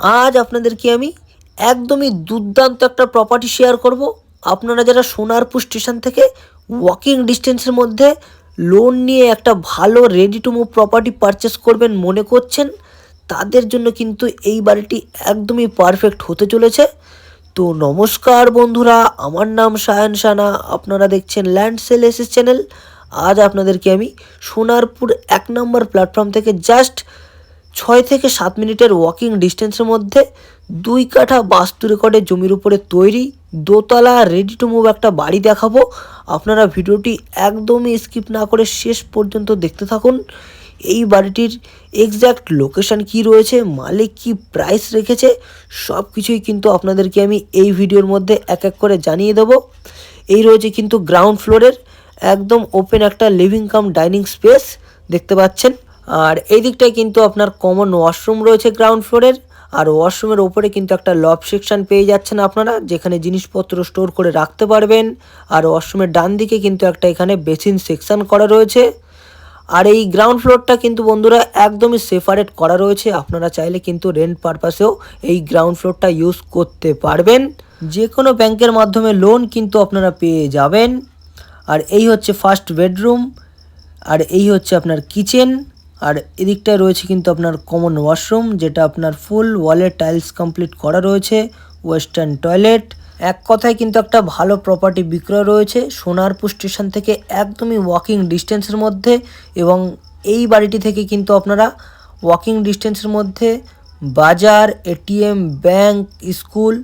আজ আপনাদেরকে আমি একদমই দুর্দান্ত একটা প্রপার্টি শেয়ার করব। আপনারা যারা সোনারপুর স্টেশন থেকে ওয়াকিং ডিস্টেন্সের মধ্যে লোন নিয়ে একটা ভালো ready to move property purchase করবেন মনে করছেন, তাদের জন্য কিন্তু এই বাড়িটি একদমই পারফেক্ট হতে চলেছে। তো নমস্কার বন্ধুরা, আমার নাম সায়ন সানা, আপনারা দেখছেন ল্যান্ড সেল এসএস চ্যানেল আজ আপনাদেরকে আমি সোনারপুর এক নম্বর প্ল্যাটফর্ম থেকে জাস্ট ছয় থেকে সাত মিনিটের ওয়াকিং ডিস্টেন্সের মধ্যে দুই কাঠা বাস্তু রেকর্ডের জমির উপরে তৈরি দোতলা রেডি টু মুভ একটা বাড়ি দেখাবো। আপনারা ভিডিওটি একদমই স্কিপ না করে শেষ পর্যন্ত দেখতে থাকুন। এই বাড়িটির এক্স্যাক্ট লোকেশন কি রয়েছে, মালিক কি প্রাইস রেখেছে সব কিছুই কিন্তু আপনাদেরকে আমি এই ভিডিওর মধ্যে এক এক করে জানিয়ে দেবো। এই রয়েছে কিন্তু গ্রাউন্ড ফ্লোরের একদম ওপেন একটা লিভিং কাম ডাইনিং স্পেস দেখতে পাচ্ছেন। আর এই দিকটায় কিন্তু আপনার কমন ওয়াশরুম রয়েছে গ্রাউন্ড ফ্লোরের আর ওয়াশরুমের ওপরে কিন্তু একটা লব সেকশন পেয়ে যাচ্ছেন আপনারা, যেখানে জিনিসপত্র স্টোর করে রাখতে পারবেন। আর ওয়াশরুমের ডান দিকে কিন্তু একটা এখানে বেসিন সেকশন করা রয়েছে। আর এই গ্রাউন্ড ফ্লোরটা কিন্তু বন্ধুরা একদমই সেপারেট করা রয়েছে, আপনারা চাইলে কিন্তু রেন্ট পারপাসেও এই গ্রাউন্ড ফ্লোরটা ইউজ করতে পারবেন। যে কোনো ব্যাংকের মাধ্যমে লোন কিন্তু আপনারা পেয়ে যাবেন। আর এই হচ্ছে ফার্স্ট বেডরুম আর এই হচ্ছে আপনার কিচেন আর এদিকটায় রয়েছে কিন্তু আপনার কমন ওয়াশরুম যেটা আপনার ফুল ওয়ালে টাইলস কমপ্লিট করা রয়েছে ওয়েস্টার্ন টয়লেট এক কথায় কিন্তু একটা ভালো প্রপার্টি বিক্রয় রয়েছে, সোনারপুর স্টেশন থেকে একদমই ওয়াকিং ডিস্টেন্সের মধ্যে এবং এই বাড়িটি থেকে কিন্তু আপনারা ওয়াকিং ডিস্টেন্সের মধ্যে বাজার এটিএম ব্যাংক স্কুল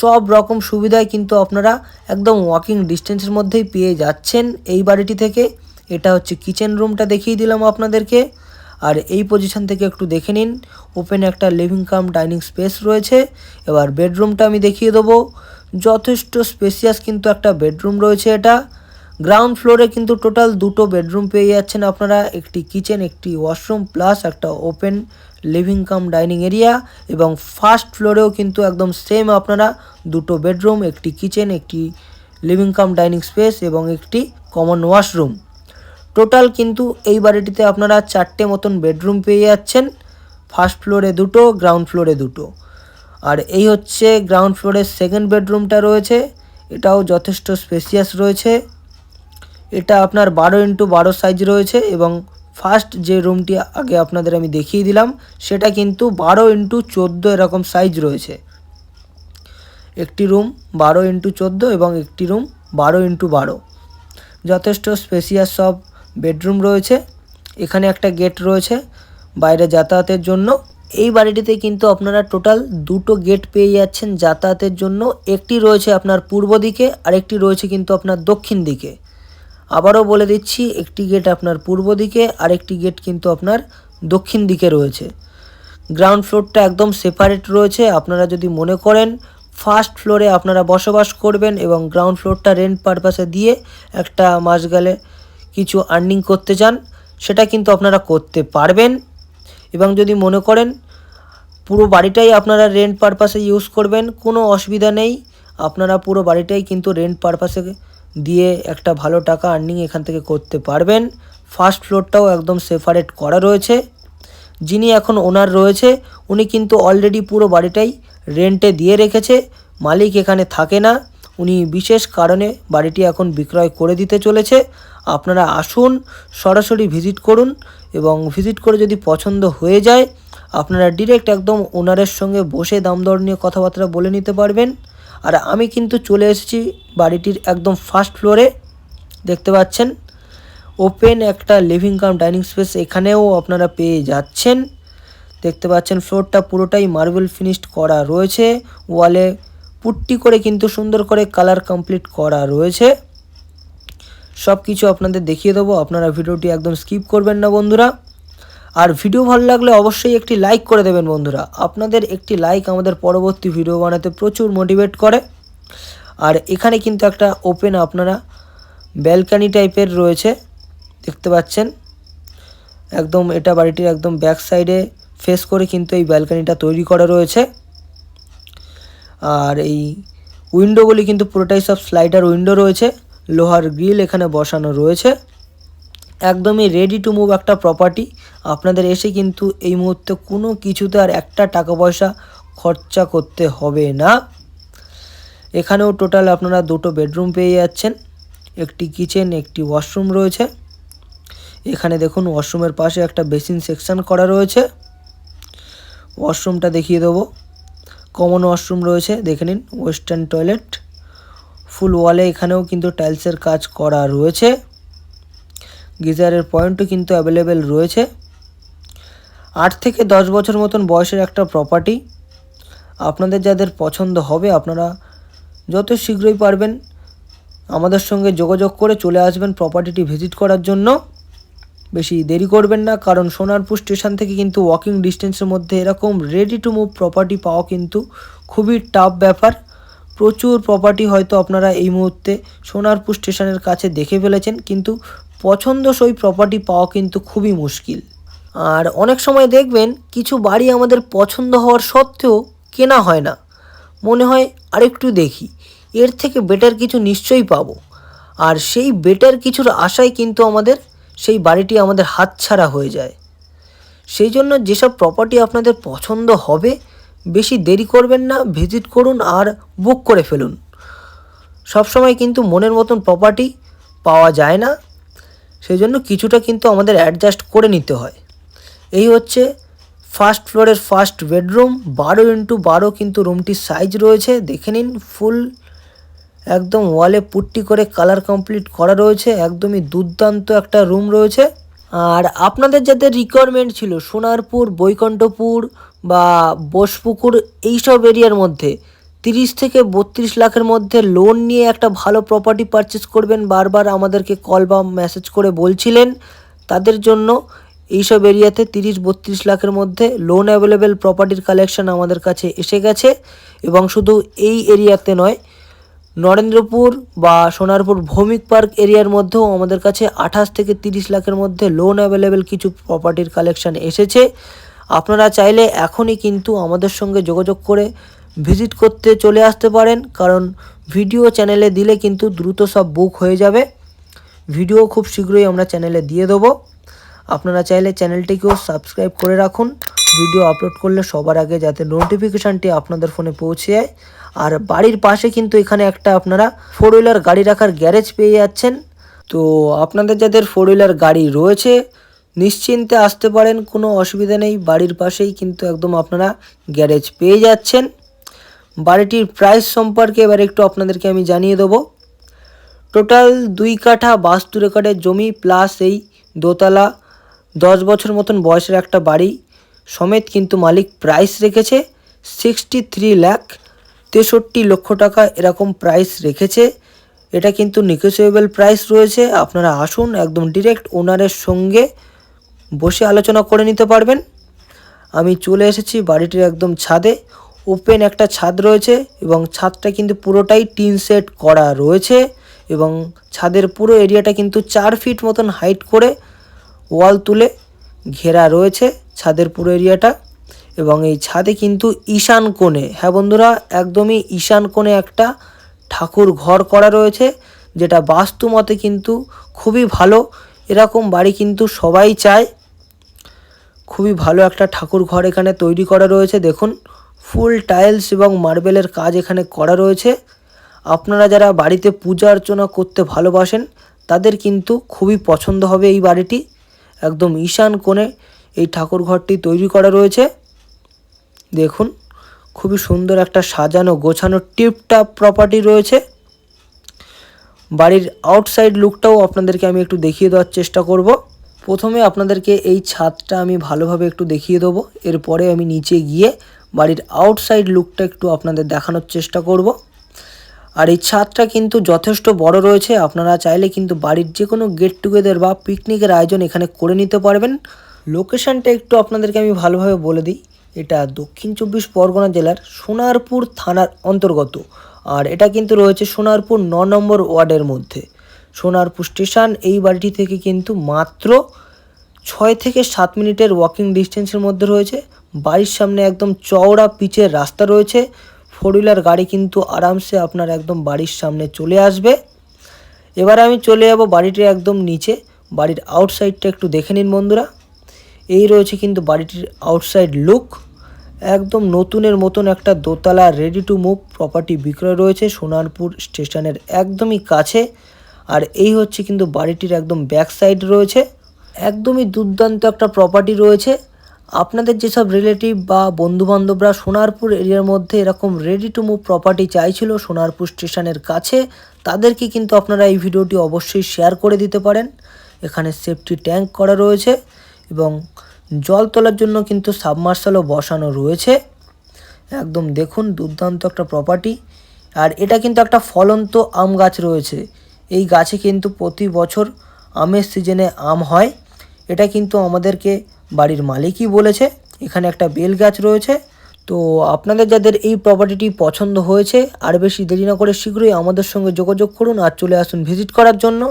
সব রকম সুবিধাই কিন্তু আপনারা একদম ওয়াকিং ডিস্টেন্সের মধ্যেই পেয়ে যাচ্ছেন এই বাড়িটি থেকে। এটা হচ্ছে কিচেন রুমটা দেখিয়ে দিলাম আপনাদেরকে। আর এই পজিশন থেকে একটু দেখে নিন। ওপেন একটা লিভিং কাম ডাইনিং স্পেস রয়েছে। এবার বেডরুমটা আমি দেখিয়ে দেবো। যথেষ্ট স্পেসিয়াস কিন্তু একটা বেডরুম রয়েছে এটা। গ্রাউন্ড ফ্লোরে কিন্তু টোটাল দুটো বেডরুম পেয়ে যাচ্ছেন আপনারা। একটি কিচেন একটি ওয়াশরুম প্লাস একটা open living cum dining area এবং ফার্স্ট ফ্লোরেও কিন্তু একদম সেম আপনারা। দুটো বেডরুম একটি কিচেন একটি লিভিং কাম ডাইনিং স্পেস এবং একটি কমন ওয়াশরুম টোটাল কিন্তু এই বাড়িটিতে আপনারা চারটে মতন বেডরুম পেয়ে যাচ্ছেন। ফার্স্ট ফ্লোরে দুটো গ্রাউন্ড ফ্লোরে দুটো। আর এই হচ্ছে গ্রাউন্ড ফ্লোরের সেকেন্ড বেডরুমটা রয়েছে। এটাও যথেষ্ট স্পেসিয়াস রয়েছে। এটা আপনার বারো ইন্টু বারো সাইজ রয়েছে এবং ফার্স্ট যে রুমটি আগে আপনাদের আমি দেখিয়ে দিলাম, সেটা কিন্তু বারো ইন্টু চোদ্দ এরকম সাইজ রয়েছে। একটি রুম বারো ইন্টু চোদ্দ এবং একটি রুম বারো ইন্টু বারো। যথেষ্ট স্পেসিয়াস সব বেডরুম রয়েছে, এখানে একটা গেট রয়েছে বাইরে যাতায়াতের জন্য। এই বাড়িটিতে কিন্তু আপনারা টোটাল দুটো গেট পেয়ে যাচ্ছেন যাতায়াতের জন্য। একটি রয়েছে আপনার পূর্ব দিকে আর একটি রয়েছে কিন্তু আপনার দক্ষিণ দিকে। আবারও বলে দিচ্ছি, একটি গেট আপনার পূর্ব দিকে, আরেকটি গেট কিন্তু আপনার দক্ষিণ দিকে রয়েছে। গ্রাউন্ড ফ্লোরটা একদম সেপারেট রয়েছে, আপনারা যদি মনে করেন, ফার্স্ট ফ্লোরে আপনারা বসবাস করবেন এবং গ্রাউন্ড ফ্লোরটা রেন্ট পারপাসে দিয়ে একটা মাস গেলে কিছু আর্নিং করতে চান, সেটা কিন্তু আপনারা করতে পারবেন। এবং যদি মনে করেন পুরো বাড়িটাই আপনারা রেন্ট পারপাসে ইউজ করবেন, কোনো অসুবিধা নেই। আপনারা পুরো বাড়িটাই কিন্তু রেন্ট পারপাসে দিয়ে একটা ভালো টাকা আর্নিং এখান থেকে করতে পারবেন। ফার্স্ট ফ্লোরটাও একদম সেপারেট করা রয়েছে। যিনি এখন ওনার রয়েছে, উনি কিন্তু অলরেডি পুরো বাড়িটাই রেন্টে দিয়ে রেখেছে। মালিক এখানে থাকে না। উনি বিশেষ কারণে বাড়িটি এখন বিক্রয় করে দিতে চলেছে। আপনারা আসুন, সরাসরি ভিজিট করুন এবং ভিজিট করে যদি পছন্দ হয়ে যায়, আপনারা ডিরেক্ট একদম ওনারের সঙ্গে বসে দাম দর নিয়ে কথাবার্তা বলে নিতে পারবেন। আর আমি কিন্তু চলে এসেছি বাড়িটির একদম ফার্স্ট ফ্লোরে দেখতে পাচ্ছেন? ওপেন একটা লিভিং কাম ডাইনিং স্পেস এখানেও আপনারা পেয়ে যাচ্ছেন। দেখতে পাচ্ছেন ফ্লোরটা পুরোটাই মার্বেল ফিনিশড করা রয়েছে। ওয়ালে পুট্টি করে কিন্তু সুন্দর করে কালার কমপ্লিট করা রয়েছে। সব কিছু আপনাদের দেখিয়ে দেবো। আপনারা ভিডিওটি একদম স্কিপ করবেন না, বন্ধুরা। আর ভিডিও ভালো লাগলে অবশ্যই একটি লাইক করে দেবেন, বন্ধুরা। আপনাদের একটি লাইক আমাদের পরবর্তী ভিডিও বানাতে প্রচুর মোটিভেট করে। আর এখানে কিন্তু একটা ওপেন আপনারা ব্যালকানি টাইপের রয়েছে, দেখতে পাচ্ছেন। একদম এটা বাড়িটির একদম ব্যাক সাইডে ফেস করে কিন্তু এই ব্যালকানিটা তৈরি করা রয়েছে। আর এই উইন্ডোগুলি কিন্তু পুরোটাই সব স্লাইডার উইন্ডো রয়েছে। লোহার গ্রিল এখানে বসানো রয়েছে। একদমই রেডি টু মুভ একটা প্রপার্টি আপনাদের এসে কিন্তু এই মুহূর্তে কোনো কিছুতে আর একটা টাকা পয়সা খরচা করতে হবে না। এখানেও টোটাল আপনারা দুটো বেডরুম পেয়ে যাচ্ছেন। একটি কিচেন একটি ওয়াশরুম রয়েছে। এখানে দেখুন ওয়াশরুমের পাশে একটা বেসিন সেকশন করা রয়েছে। ওয়াশরুমটা দেখিয়ে দেবো। কমন ওয়াশরুম রয়েছে, দেখে নিন ওয়েস্টার্ন টয়লেট ফুল ওয়ালে এখানেও কিন্তু টাইলসের কাজ করা রয়েছে। গিজারের পয়েন্টও কিন্তু অ্যাভেলেবেল রয়েছে। আট থেকে দশ বছর মতন বয়সের একটা প্রপার্টি আপনাদের যাদের পছন্দ হবে, আপনারা যত শীঘ্রই পারবেন আমাদের সঙ্গে যোগাযোগ করে চলে আসবেন প্রপার্টিটি ভিজিট করার জন্য। বেশি দেরি করবেন না, কারণ সোনারপুর স্টেশন থেকে কিন্তু ওয়াকিং ডিস্টেন্সের মধ্যে এরকম রেডি টু মুভ প্রপার্টি পাওয়া কিন্তু খুবই টাফ ব্যাপার। প্রচুর প্রপার্টি হয়তো আপনারা এই মুহূর্তে সোনারপুর স্টেশনের কাছে দেখে ফেলেছেন, কিন্তু পছন্দসই প্রপার্টি পাওয়া কিন্তু খুবই মুশকিল। আর অনেক সময় দেখবেন কিছু বাড়ি আমাদের পছন্দ হওয়ার সত্ত্বেও কেনা হয় না। মনে হয় আরেকটু দেখি, এর থেকে বেটার কিছু নিশ্চয়ই পাবো। আর সেই বেটার কিছুর আশায় কিন্তু আমাদের সেই বাড়িটি আমাদের হাতছাড়া হয়ে যায়। সেই জন্য যেসব প্রপার্টি আপনাদের পছন্দ হবে বেশি দেরি করবেন না, ভিজিট করুন আর বুক করে ফেলুন। সবসময় কিন্তু মনের মতন প্রপার্টি পাওয়া যায় না সেই জন্য কিছুটা কিন্তু আমাদের অ্যাডজাস্ট করে নিতে হয়। এই হচ্ছে ফার্স্ট ফ্লোরের ফার্স্ট বেডরুম বারো ইন্টু বারো কিন্তু রুমটির সাইজ রয়েছে, দেখে নিন ফুল একদম ওয়ালে পুট্টি করে কালার কমপ্লিট করা রয়েছে, একদমই দুর্দান্ত একটা রুম রয়েছে। আর আপনাদের যাদের রিকোয়ারমেন্ট ছিল, সোনারপুর, বৈকণ্ঠপুর বা বোসপুকুর এইসব এরিয়ার মধ্যে তিরিশ থেকে বত্রিশ লাখের মধ্যে লোন নিয়ে একটা ভালো প্রপার্টি পারচেস করবেন বারবার আমাদেরকে কল বা মেসেজ করে বলছিলেন। তাদের জন্য এইসব এরিয়াতে তিরিশ বত্রিশ লাখের মধ্যে লোন অ্যাভেলেবেল প্রপার্টির কালেকশন আমাদের কাছে এসে গেছে এবং শুধু এই এরিয়াতে নয়, নরেন্দ্রপুর বা সোনারপুর ভৌমিক পার্ক এরিয়ার মধ্যেও আমাদের কাছে আঠাশ থেকে তিরিশ লাখের মধ্যে লোন অ্যাভেলেবেল কিছু প্রপার্টির কালেকশন এসেছে। আপনারা চাইলে এখনই কিন্তু আমাদের সঙ্গে যোগাযোগ করে ভিজিট করতে চলে আসতে পারেন, কারণ ভিডিও চ্যানেলে দিলে কিন্তু দ্রুত সব বুক হয়ে যাবে। ভিডিও খুব শীঘ্রই আমরা চ্যানেলে দিয়ে দেবো। আপনারা চাইলে চ্যানেলটিকেও সাবস্ক্রাইব করে রাখুন। ভিডিও আপলোড করলে সবার আগে যাতে নোটিফিকেশানটি আপনাদের ফোনে পৌঁছে যায়। আর বাড়ির পাশে কিন্তু এখানে একটা আপনারা ফোর হুইলার গাড়ি রাখার গ্যারেজ পেয়ে যাচ্ছেন। তো আপনাদের যাদের ফোর হুইলার গাড়ি রয়েছে নিশ্চিন্তে আসতে পারেন, কোনো অসুবিধা নেই। বাড়ির পাশেই কিন্তু একদম আপনারা গ্যারেজ পেয়ে যাচ্ছেন। বাড়িটির প্রাইস সম্পর্কে এবার একটু আপনাদেরকে আমি জানিয়ে দেবো। টোটাল দুই কাঠা বাস্তু রেকর্ডের জমি, প্লাস এই দোতলা দশ বছর মতন বয়সের একটা বাড়ি, সমেত কিন্তু মালিক প্রাইস রেখেছে সিক্সটি থ্রি ল্যাখ তেষট্টি লক্ষ টাকা এরকম প্রাইস রেখেছে। এটা কিন্তু নিগোসিয়েবল প্রাইস রয়েছে। আপনারা আসুন একদম ডিরেক্ট ওনারের সঙ্গে বসে আলোচনা করে নিতে পারবেন। আমি চলে এসেছি বাড়িটির একদম ছাদে। ওপেন একটা ছাদ রয়েছে এবং ছাদটা কিন্তু পুরোটাই টিন সেট করা রয়েছে এবং ছাদের পুরো এরিয়াটা কিন্তু চার ফিট মতন হাইট করে ওয়াল তুলে ঘেরা রয়েছে ছাদের পুরো এরিয়াটা এবং এই ছাদে কিন্তু ঈশান কোণে হ্যাঁ বন্ধুরা, একদমই ঈশান কোণে একটা ঠাকুর ঘর করা রয়েছে যেটা বাস্তু মতে কিন্তু খুবই ভালো। এরকম বাড়ি কিন্তু সবাই চায়। খুবই ভালো একটা ঠাকুর ঘর এখানে তৈরি করা রয়েছে। দেখুন, ফুল টাইলস এবং মার্বেলের কাজ এখানে করা রয়েছে। আপনারা যারা বাড়িতে পূজা অর্চনা করতে ভালোবাসেন, তাদের কিন্তু খুবই পছন্দ হবে এই বাড়িটি। একদম ঈশান কোণে এই ঠাকুর ঘরটি তৈরি করা রয়েছে। দেখুন, খুবই সুন্দর একটা সাজানো গোছানো টিপটাপ প্রপার্টি রয়েছে। বাড়ির আউটসাইড লুকটাও আপনাদেরকে আমি একটু দেখিয়ে দেওয়ার চেষ্টা করব। প্রথমে আপনাদেরকে এই ছাদটা আমি ভালোভাবে একটু দেখিয়ে দেবো। এরপরে আমি নিচে গিয়ে বাড়ির আউটসাইড লুকটা একটু আপনাদের দেখানোর চেষ্টা করব। আর এই ছাদটা কিন্তু যথেষ্ট বড় রয়েছে, আপনারা চাইলে কিন্তু বাড়ির যে কোনো গেট টুগেদার বা পিকনিকের আয়োজন এখানে করে নিতে পারবেন। লোকেশানটা একটু আপনাদেরকে আমি ভালোভাবে বলে দিই। এটা দক্ষিণ চব্বিশ পরগনা জেলার সোনারপুর থানার অন্তর্গত। আর এটা কিন্তু রয়েছে সোনারপুর ন নম্বর ওয়ার্ডের মধ্যে। সোনারপুর স্টেশন এই বাড়িটি থেকে কিন্তু মাত্র ছয় থেকে সাত মিনিটের ওয়াকিং ডিস্টেন্সের মধ্যে রয়েছে। বাড়ির সামনে একদম চওড়া পিচের রাস্তা রয়েছে। ফোর হুইলার গাড়ি কিন্তু আরামসে আপনার একদম বাড়ির সামনে চলে আসবে। এবার আমি চলে যাব বাড়িটির একদম নিচে। বাড়ির আউটসাইডটা একটু দেখে নিন বন্ধুরা। এই রয়েছে কিন্তু বাড়িটির আউটসাইড লুক একদম নতুনের মতন একটা দোতলা রেডি টু মুভ প্রপার্টি বিক্রয় রয়েছে। সোনারপুর স্টেশনের একদমই কাছে। আর এই হচ্ছে কিন্তু বাড়িটির একদম ব্যাক সাইড রয়েছে। একদমই দুর্দান্ত একটা প্রপার্টি রয়েছে। আপনাদের যেসব রিলেটিভ বা বন্ধুবান্ধবরা সোনারপুর এরিয়ার মধ্যে এরকম রেডি টু মুভ প্রপার্টি চাইছিল সোনারপুর স্টেশনের কাছে, তাদেরকে কিন্তু আপনারা এই ভিডিওটি অবশ্যই শেয়ার করে দিতে পারেন। এখানে সেফটি ট্যাঙ্ক করা রয়েছে এবং জল তোলার জন্য কিন্তু সাবমার্শালও বসানো রয়েছে। একদম দেখুন দুর্দান্ত একটা প্রপার্টি আর এটা কিন্তু একটা ফলন্ত আম গাছ রয়েছে। এই গাছে কিন্তু প্রতি বছর আমের সিজনে আম হয়। এটা কিন্তু আমাদেরকে বাড়ির মালিকই বলেছে। এখানে একটা বেল গাছ রয়েছে। তো আপনাদের যাদের এই প্রপার্টিটি পছন্দ হয়েছে, আর বেশি দেরি না করে শীঘ্রই আমাদের সঙ্গে যোগাযোগ করুন আর চলে আসুন ভিজিট করার জন্য।